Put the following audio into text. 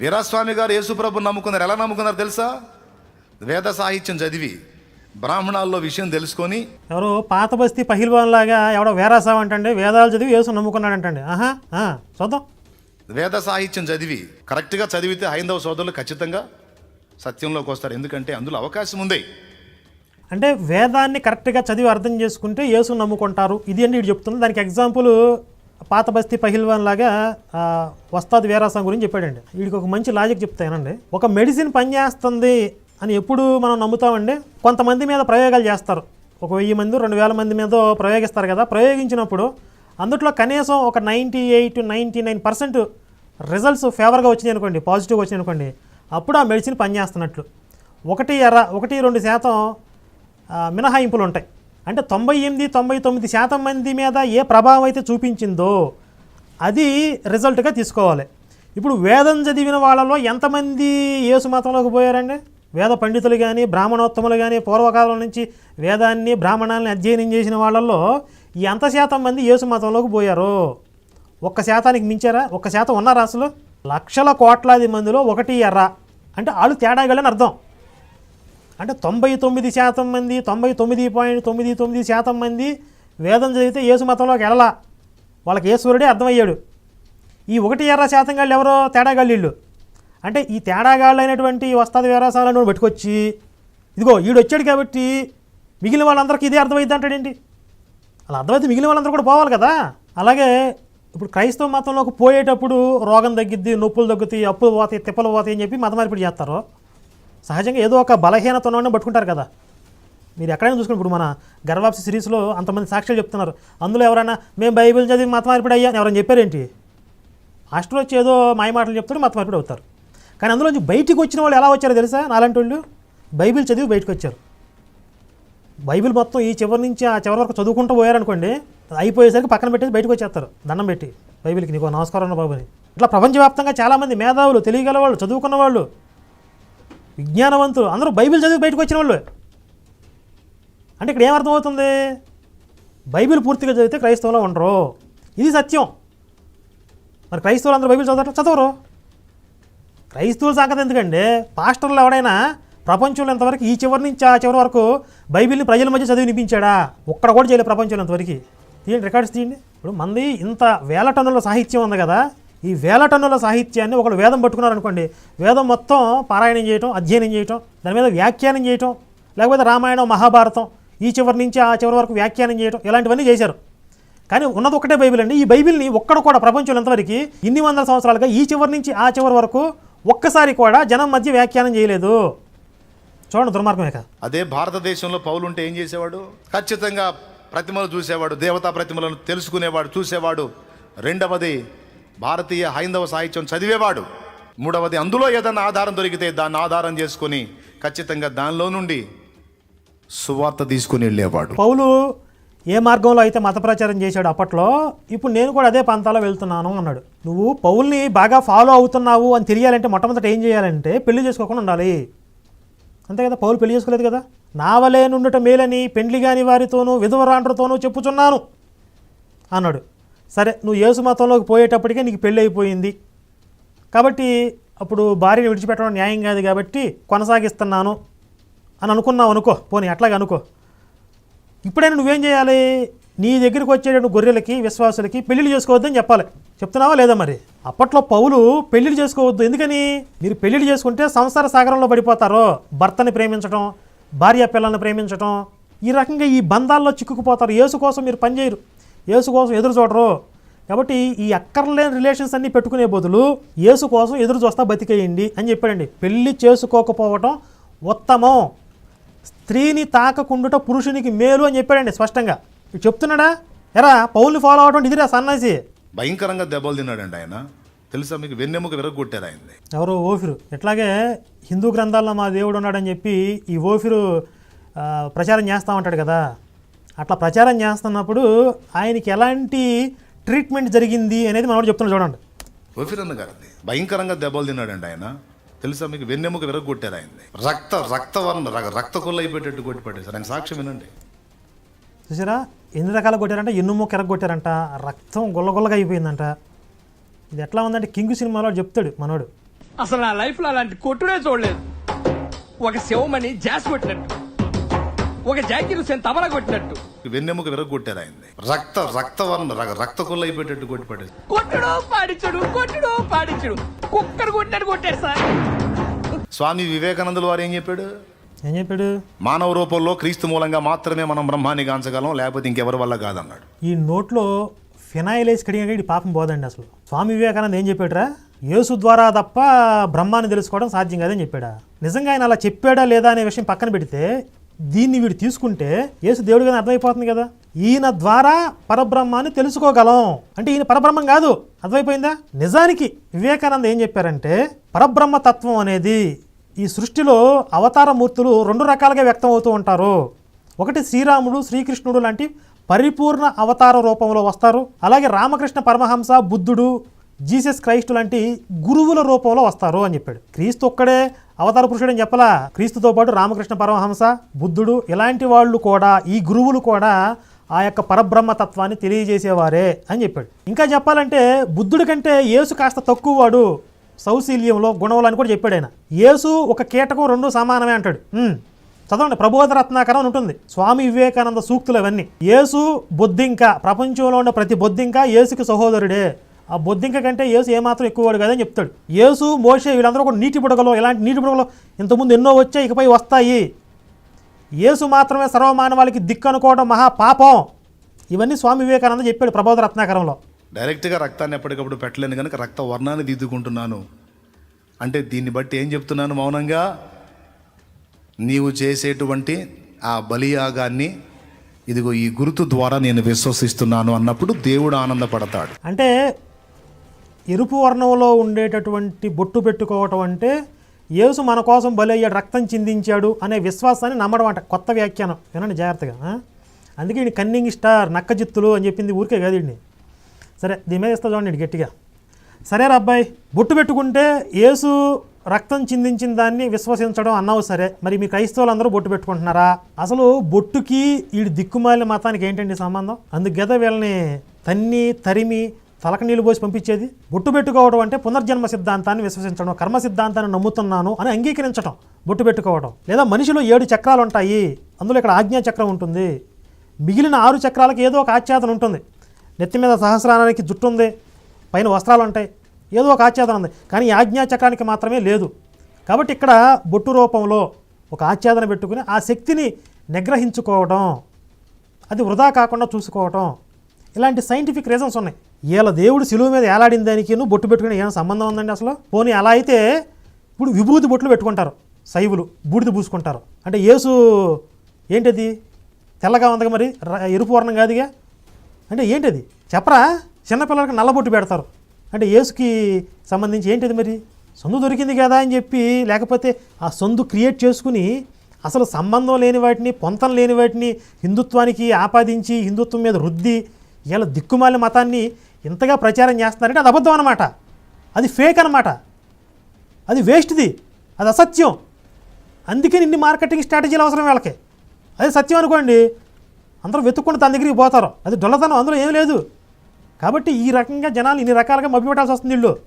వీరాస్వామి గారు యేసుప్రభు నమ్ముకున్నారు. ఎలా నమ్ముకున్నారు తెలుసా? వేద సాహిత్యం చదివి బ్రాహ్మణాల్లో విషయం తెలుసుకొని ఎవరు పాత బస్తీ పహిల్వాన్ లాగా ఎవడో వేరాసావు అంటండి వేదాలు చదివి యేసు నమ్ముకున్నాడంటండి. ఆహా ఆ, చూద్దాం. వేద సాహిత్యం చదివి కరెక్ట్గా చదివితే హైందవ సోదరులు ఖచ్చితంగా సత్యంలోకి వస్తారు. ఎందుకంటే అందులో అవకాశం ఉంది. అంటే వేదాన్ని కరెక్ట్గా చదివి అర్థం చేసుకుంటే యేసు నమ్ముకుంటారు. ఇది అని వీడు చెప్తుంది దానికి ఎగ్జాంపుల్ పాత బస్తీ పహిల్వాన్ లాగా వస్తాద్ వస్తాది వీరాసం గురించి చెప్పాడండి. వీడికి ఒక మంచి లాజిక్ చెప్తానండి ఒక మెడిసిన్ పనిచేస్తుంది అని ఎప్పుడు మనం నమ్ముతామండి. కొంతమంది మీద ప్రయోగాలు చేస్తారు. ఒక వెయ్యి మంది రెండు వేల మంది మీద ప్రయోగిస్తారు కదా ప్రయోగించినప్పుడు అందుట్లో కనీసం ఒక ninety eight ninety nine percent results ఫేవర్గా వచ్చినాయి అనుకోండి పాజిటివ్గా వచ్చినాయి అనుకోండి అప్పుడు ఆ మెడిసిన్ పనిచేస్తున్నట్లు. ఒకటి ఎర్ర ఒకటి రెండు శాతం మినహాయింపులు ఉంటాయి. అంటే తొంభై ఎనిమిది తొంభై తొమ్మిది శాతం మంది మీద ఏ ప్రభావం అయితే చూపించిందో అది రిజల్ట్గా తీసుకోవాలి. ఇప్పుడు వేదం చదివిన వాళ్ళలో ఎంతమంది యేసు మతంలోకి పోయారండి? వేద పండితులు కానీ బ్రాహ్మణోత్తములు కానీ పూర్వకాలం నుంచి వేదాన్ని బ్రాహ్మణాలని అధ్యయనం చేసిన వాళ్ళల్లో ఎంత శాతం మంది యేసు మతంలోకి పోయారు? ఒక్క శాతానికి మించారా? ఒక్క శాతం ఉన్నారా అసలు? లక్షల కోట్లాది మందిలో ఒకటి ఎర్ర. అంటే వాళ్ళు తేడాగలని అర్థం. అంటే తొంభై తొమ్మిది శాతం మంది తొంభై తొమ్మిది పాయింట్ తొమ్మిది తొమ్మిది శాతం మంది వేదం చదివితే యేసు మతంలోకి వెళ్ళలా వాళ్ళకి ఈశ్వరుడే అర్థమయ్యాడు. ఈ ఒకటి ఎర్ర శాతం గాళ్ళు ఎవరో తేడాగాళ్ళు అంటే ఈ తేడాగాళ్ళు అయినటువంటి వస్తాది వ్యవసాయాలను పెట్టుకొచ్చి ఇదిగో ఈడు వచ్చాడు కాబట్టి మిగిలిన వాళ్ళందరికీ ఇదే అర్థమైంది అంటాడేంటి? అలా అర్థమైతే మిగిలిన వాళ్ళందరూ కూడా పోవాలి కదా. అలాగే ఇప్పుడు క్రైస్తవ మతంలోకి పోయేటప్పుడు రోగం తగ్గిద్ది నొప్పులు తగ్గుతాయి అప్పులు పోతాయి తిప్పలు పోతాయి అని చెప్పి మత మార్పిడి చేస్తారు. సహజంగా ఏదో ఒక బలహీనతను పట్టుకుంటారు కదా. మీరు ఎక్కడైనా చూసుకుని ఇప్పుడు మన గర్వాప్సి సిరీస్లో అంతమంది సాక్ష్యాలు చెప్తున్నారు. అందులో ఎవరైనా మేము బైబిల్ చదివి మతమార్పిడి అయ్యా అని ఎవరైనా చెప్పారేంటి? హాస్టల్ వచ్చి ఏదో మాయ మాటలు చెప్తాడు మత అవుతారు. కానీ అందులోంచి బయటికి వచ్చిన వాళ్ళు ఎలా వచ్చారో తెలుసా? నాలాంటి వాళ్ళు బైబిల్ చదివి బయటకు వచ్చారు. బైబిల్ మొత్తం ఈ చివరి నుంచి ఆ చివరి వరకు చదువుకుంటూ పోయారనుకోండి అయిపోయేసరికి పక్కన పెట్టేసి బయటకు వచ్చేస్తారు. దండం పెట్టి బైబిల్కి నీకు నమస్కారం బాబుని. బాబు ఇట్లా ప్రపంచవ్యాప్తంగా చాలామంది మేధావులు తెలియగల వాళ్ళు చదువుకున్న వాళ్ళు విజ్ఞానవంతులు. అందరూ బైబిల్ చదివి బయటకు వచ్చిన వాళ్ళు. అంటే ఇక్కడ ఏమర్థమవుతుంది? బైబిల్ పూర్తిగా చదివితే క్రైస్తవులో ఉండరు. ఇది సత్యం. మరి క్రైస్తవులు అందరూ బైబిల్ చదవటం చదవరు. క్రైస్తవుల సంగతి ఎందుకండి పాస్టర్లు ఎవడైనా ప్రపంచంలో ఎంతవరకు ఈ చివరి నుంచి ఆ చివరి వరకు బైబిల్ని ప్రజల మధ్య చదివి వినిపించాడా? ఒక్కడ కూడా చేయలేదు ప్రపంచంలో ఎంతవరకు. తీయండి రికార్డ్స్ తీయండి. ఇప్పుడు మంది ఇంత వేల టన్నుల సాహిత్యం ఉంది కదా. ఈ వేల టన్నుల సాహిత్యాన్ని ఒకళ్ళు వేదం పట్టుకున్నారనుకోండి వేదం మొత్తం పారాయణం చేయటం అధ్యయనం చేయటం దాని మీద వ్యాఖ్యానం చేయటం లేకపోతే రామాయణం మహాభారతం ఈ చివరి నుంచి ఆ చివరి వరకు వ్యాఖ్యానం చేయటం ఇలాంటివన్నీ చేశారు. కానీ ఉన్నది ఒకటే బైబిల్ అండి. ఈ బైబిల్ని ఒక్కడు కూడా ప్రపంచంలో ఎంతవరకు ఇన్ని వందల సంవత్సరాలుగా ఈ చివరి నుంచి ఆ చివరి వరకు ఒక్కసారి కూడా జనం మధ్య వ్యాఖ్యానం చేయలేదు. చూడండి దుర్మార్గమే కదా అదే భారతదేశంలో పౌలు ఉంటే ఏం చేసేవాడు? ఖచ్చితంగా ప్రతిమలు చూసేవాడు దేవతా ప్రతిమలను తెలుసుకునేవాడు చూసేవాడు. రెండవది భారతీయ హైందవ సాహిత్యం చదివేవాడు. మూడవది అందులో ఏదైనా ఆధారం దొరికితే దాన్ని ఆధారం చేసుకుని ఖచ్చితంగా దానిలో నుండి సువార్త తీసుకుని వెళ్ళేవాడు. పౌలు ఏ మార్గంలో అయితే మత ప్రచారం చేశాడు అప్పట్లో ఇప్పుడు నేను కూడా అదే పంతాలో వెళ్తున్నాను అన్నాడు. నువ్వు పౌల్ని బాగా ఫాలో అవుతున్నావు అని తెలియాలంటే మొట్టమొదట ఏం చేయాలంటే పెళ్ళి చేసుకోకుండా ఉండాలి. అంతే కదా పౌలు పెళ్ళి చేసుకోలేదు కదా? నావలే నుండుట మేలని పెండ్లి కాని వారితోనూ విధవరాండ్రతోనూ చెప్పుచున్నాను అన్నాడు. సరే నువ్వు యేసు మతంలోకి పోయేటప్పటికే నీకు పెళ్ళి అయిపోయింది. కాబట్టి అప్పుడు భార్యను విడిచిపెట్టడం న్యాయం కాదు కాబట్టి కొనసాగిస్తున్నాను అని అనుకున్నావు అనుకో పోనీ అట్లాగే అనుకో. ఇప్పుడైనా నువ్వేం చేయాలి? నీ దగ్గరికి వచ్చేటువంటి గొర్రెలకి విశ్వాసులకి పెళ్ళిళ్ళు చేసుకోవద్దని చెప్పాలి. చెప్తున్నావా లేదా మరి? అప్పట్లో పౌలు పెళ్ళిళ్ళు చేసుకోవద్దు. ఎందుకని? మీరు పెళ్ళిళ్ళు చేసుకుంటే సంసార సాగరంలో పడిపోతారో. భర్తని ప్రేమించడం భార్య పిల్లల్ని ప్రేమించడం ఈ రకంగా ఈ బంధాల్లో చిక్కుకుపోతారు. యేసు కోసం మీరు పనిచేయరు. యేసు కోసం ఎదురు చూడరు. కాబట్టి ఈ అక్కర్లేని రిలేషన్స్ అన్నీ పెట్టుకునే బదులు యేసు కోసం ఎదురు చూస్తా బతికేయండి అని చెప్పాడండి. పెళ్ళి చేసుకోకపోవటం ఉత్తమం. స్త్రీని తాకకుండుట పురుషునికి మేలు అని చెప్పాడండి స్పష్టంగా. చెప్తున్నాడా? ఎరా పౌల్ని ఫాలో అవడం ఇదిరా సన్నాసి. భయంకరంగా దెబ్బలు తిన్నాడండి ఆయన. తెలుసా మీకు? వెన్నెముక విరగొట్టారు ఆయన్ని. ఎవరో ఓఫిరు. ఇట్లాగే హిందూ గ్రంథాల్లో మా దేవుడు ఉన్నాడని చెప్పి ఈ ఓఫిరు ప్రచారం చేస్తూ ఉంటాడు కదా. అట్లా ప్రచారం చేస్తున్నప్పుడు ఆయనకి ఎలాంటి ట్రీట్మెంట్ జరిగింది అనేది మనోడు చెప్తున్నాడు చూడండి. ఓఫిరన్న గారిది భయంకరంగా దెబ్బలు తిన్నాడండి ఆయన. తెలుసా మీకు? వెన్నెముక విరగొట్టారు ఆయన్ని. రక్త రక్తవర్ణ ర- రక్త కొల్ల అయిపోయేటట్టు కొట్టి పట్టేశారు ఆయన సాక్ష్యం వినండి. చూసారా? ఎన్ని రకాలు కొట్టారంట? ఎన్నుమో కెరగ కొట్టారంట రక్తం గుల్లగుల్లగా అయిపోయిందంట. ఇది ఎట్లా ఉందంటే కింగ్ సినిమాలో చెప్తాడు మనోడు. అసలు నా లైఫ్లో అలాంటి కొట్టుడే చూడలేదు. ఒక శివమణి జాస్ కొట్టినట్టు ఒక జాకీ హుసేన్ తబలా కొట్టినట్టు. వెన్నెముక విరగొట్టారు ఆయన్ని. రక్త రక్తవర్ణ రక్త రక్త కొల్ల అయిపోయేటట్టు కొట్టి పడేది కొట్టుడు పాడించుడు కొట్టుడు పాడించుడు. కుక్కడు కొట్టినట్టు కొట్టాడు సార్. స్వామి వివేకానందుల వారు ఏం చెప్పాడు? ఏం చెప్పాడు? మానవ రూపంలో క్రీస్తు మూలంగా మాత్రమే మనం బ్రహ్మాన్ని గాంచగలం లేకపోతే ఇంకెవరి వల్ల కాదన్నాడు. ఈ నోట్లో ఫినాయిల్ వేసి కడిగిన ఈ పాపం పోదండి అసలు. స్వామి వివేకానంద ఏం చెప్పాడురా? యేసు ద్వారా తప్ప బ్రహ్మాన్ని తెలుసుకోవడం సాధ్యం కాదని చెప్పాడా? నిజంగా ఆయన అలా చెప్పాడా లేదా అనే విషయం పక్కన పెడితే దీన్ని వీడు తీసుకుంటే యేసు దేవుడిగానే అర్థమైపోతుంది కదా. ఈయన ద్వారా పరబ్రహ్మాన్ని తెలుసుకోగలం. అంటే ఈయన పరబ్రహ్మం కాదు. అర్థమైపోయిందా? నిజానికి వివేకానంద ఏం చెప్పారంటే పరబ్రహ్మ తత్వం అనేది ఈ సృష్టిలో అవతార మూర్తులు రెండు రకాలుగా వ్యక్తం అవుతూ ఉంటారు. ఒకటి శ్రీరాముడు శ్రీకృష్ణుడు లాంటి పరిపూర్ణ అవతార రూపంలో వస్తారు. అలాగే రామకృష్ణ పరమహంస బుద్ధుడు జీసస్ క్రైస్టు లాంటి గురువుల రూపంలో వస్తారు అని చెప్పాడు. క్రీస్తు ఒక్కడే అవతార పురుషుడు అని చెప్పలా? క్రీస్తుతో పాటు రామకృష్ణ పరమహంస బుద్ధుడు ఇలాంటి వాళ్ళు కూడా ఈ గురువులు కూడా ఆ యొక్క పరబ్రహ్మ తత్వాన్ని తెలియజేసేవారే అని చెప్పాడు. ఇంకా చెప్పాలంటే బుద్ధుడి కంటే యేసు కాస్త తక్కువ వాడు సౌశీల్యంలో గుణములు అని కూడా చెప్పాడు ఆయన. యేసు ఒక కీటకం రెండు సమానమే అంటాడు. చదవండి. ప్రబోధ రత్నాకరం అని ఉంటుంది. స్వామి వివేకానంద సూక్తులు అవన్నీ. యేసు బొద్దింక ప్రపంచంలో ఉన్న ప్రతి బొద్దింక యేసుకి సహోదరుడే. ఆ బొద్దింక కంటే యేసు ఏమాత్రం ఎక్కువవాడు కాదని చెప్తాడు. యేసు మోషే వీళ్ళందరూ కూడా నీటి బుడగలు ఇలాంటి నీటి బుడగలు ఇంతకుముందు ఎన్నో వచ్చాయి ఇకపై వస్తాయి. యేసు మాత్రమే సర్వమానవాళికి దిక్కు అనుకోవడం మహా పాపం. ఇవన్నీ స్వామి వివేకానంద చెప్పాడు ప్రబోధ రత్నాకరంలో. డైరెక్ట్గా రక్తాన్ని ఎప్పటికప్పుడు పెట్టలేను కనుక రక్త వర్ణాన్ని దిద్దుకుంటున్నాను. అంటే దీన్ని బట్టి ఏం చెప్తున్నాను మౌనంగా? నీవు చేసేటువంటి ఆ బలియాగాన్ని ఇదిగో ఈ గుర్తు ద్వారా నేను విశ్వసిస్తున్నాను అన్నప్పుడు దేవుడు ఆనందపడతాడు. అంటే ఎరుపు వర్ణంలో ఉండేటటువంటి బొట్టు పెట్టుకోవటం అంటే యేసు మన కోసం బలయ్యాడు రక్తం చిందించాడు అనే విశ్వాసాన్ని నమ్మడం అంట. కొత్త వ్యాఖ్యానం. వినండి జాగ్రత్తగా అందుకే ఈయన కన్నింగ్ స్టార్ నక్కజిత్తులు అని చెప్పింది ఊరికే కాదు సరే దీని మీద ఇస్తా చూడండి గట్టిగా. సరే అబ్బాయి బొట్టు పెట్టుకుంటే యేసు రక్తం చిందించిన దాన్ని విశ్వసించడం అన్నావు సరే మరి మీ క్రైస్తవులు అందరూ బొట్టు పెట్టుకుంటున్నారా? అసలు బొట్టుకి వీడి దిక్కుమాలిన మతానికి ఏంటండి సంబంధం? అందుకు గద వీళ్ళని తన్ని తరిమి తలక నీళ్ళు పోసి పంపించేది? బొట్టు పెట్టుకోవడం అంటే పునర్జన్మ సిద్ధాంతాన్ని విశ్వసించడం కర్మ సిద్ధాంతాన్ని నమ్ముతున్నాను అని అంగీకరించడం బొట్టు పెట్టుకోవడం. లేదా మనిషిలో ఏడు చక్రాలు ఉంటాయి అందులో ఇక్కడ ఆజ్ఞా చక్రం ఉంటుంది. మిగిలిన ఆరు చక్రాలకు ఏదో ఒక ఆచ్ఛాదన ఉంటుంది. నెత్తి మీద సహస్రానికి జుట్టు ఉంది పైన వస్త్రాలు ఉంటాయి ఏదో ఒక ఆచ్ఛాదన ఉంది. కానీ ఈ ఆజ్ఞా చక్రానికి మాత్రమే లేదు. కాబట్టి ఇక్కడ బొట్టు రూపంలో ఒక ఆచ్ఛాదన పెట్టుకుని ఆ శక్తిని నిగ్రహించుకోవడం అది వృధా కాకుండా చూసుకోవటం. ఇలాంటి సైంటిఫిక్ రీజన్స్ ఉన్నాయి. వీళ్ళ దేవుడు సిలువు మీద ఏలాడిన దానికి బొట్టు పెట్టుకుని ఏమైనా సంబంధం ఉందండి అసలు? పోనీ అలా అయితే ఇప్పుడు విభూతి బొట్లు పెట్టుకుంటారు శైవులు బూడిద పూసుకుంటారు. అంటే యేసు ఏంటది? తెల్లగా ఉందిగా మరి ఎరుపు వర్ణం కాదుగా? అంటే ఏంటది? చెప్పరా? చిన్నపిల్లలకి నల్లబొట్టు పెడతారు. అంటే యేసుకి సంబంధించి ఏంటిది మరి? సొందు దొరికింది కదా అని చెప్పి లేకపోతే ఆ సొందు క్రియేట్ చేసుకుని అసలు సంబంధం లేని వాటిని పొంతం లేని వాటిని హిందుత్వానికి ఆపాదించి హిందుత్వం మీద రుద్ది ఇలా దిక్కుమాలి మతాన్ని ఇంతగా ప్రచారం చేస్తున్నారంటే అది అబద్ధం అనమాట అది ఫేక్ అనమాట అది వేస్ట్ది అది అసత్యం. అందుకని ఇన్ని మార్కెటింగ్ స్ట్రాటజీలు అవసరం వీళ్ళకి. అదే సత్యం అనుకోండి. అందరూ వెతుక్కుంటూ తన దగ్గరికి పోతారు. అది డొల్లతనం. అందులో ఏం లేదు. కాబట్టి ఈ రకంగా జనాలు ఇన్ని రకాలుగా మభ్యపెట్టాల్సి వస్తుంది వీళ్ళు.